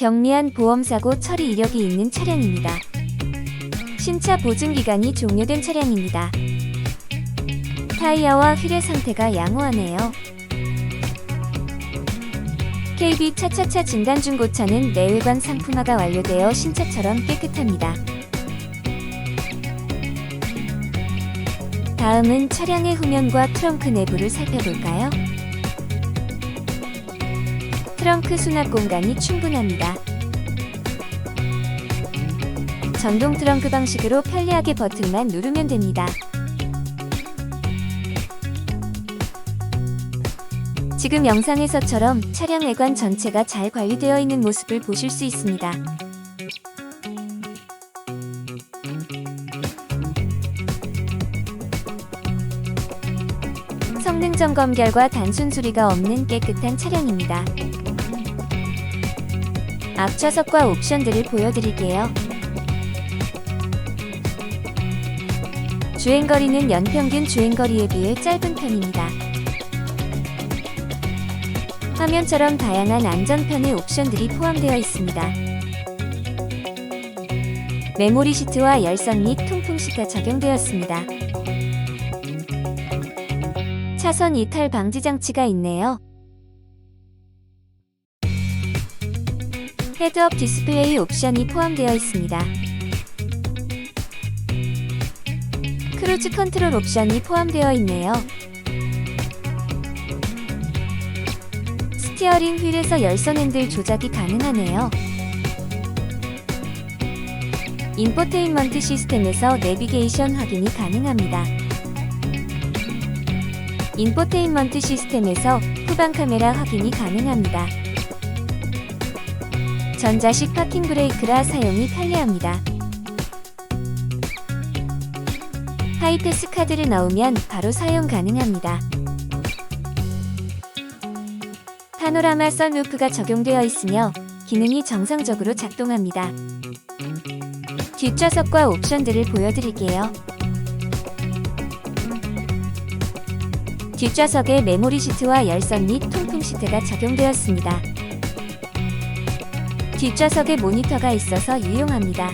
경미한 보험사고 처리 이력이 있는 차량입니다. 신차 보증 기간이 종료된 차량입니다. 타이어와 휠의 상태가 양호하네요. KB 차차차 진단 중고차는 내외관 상품화가 완료되어 신차처럼 깨끗합니다. 다음은 차량의 후면과 트렁크 내부를 살펴볼까요? 트렁크 수납 공간이 충분합니다. 전동 트렁크 방식으로 편리하게 버튼만 누르면 됩니다. 지금 영상에서처럼 차량 외관 전체가 잘 관리되어 있는 모습을 보실 수 있습니다. 성능 점검 결과 단순 수리가 없는 깨끗한 차량입니다. 앞 좌석과 옵션들을 보여드릴게요. 주행거리는 연평균 주행거리에 비해 짧은 편입니다. 화면처럼 다양한 안전편의 옵션들이 포함되어 있습니다. 메모리 시트와 열선 및 통풍 시트가 적용되었습니다. 차선 이탈 방지 장치가 있네요. 헤드업 디스플레이 옵션이 포함되어 있습니다. 크루즈 컨트롤 옵션이 포함되어 있네요. 스티어링 휠에서 열선 핸들 조작이 가능하네요. 인포테인먼트 시스템에서 내비게이션 확인이 가능합니다. 인포테인먼트 시스템에서 후방 카메라 확인이 가능합니다. 전자식 파킹 브레이크라 사용이 편리합니다. 하이패스 카드를 넣으면 바로 사용 가능합니다. 파노라마 선루프가 적용되어 있으며 기능이 정상적으로 작동합니다. 뒷좌석과 옵션들을 보여드릴게요. 뒷좌석에 메모리 시트와 열선 및 통풍 시트가 적용되었습니다. 뒷좌석에 모니터가 있어서 유용합니다.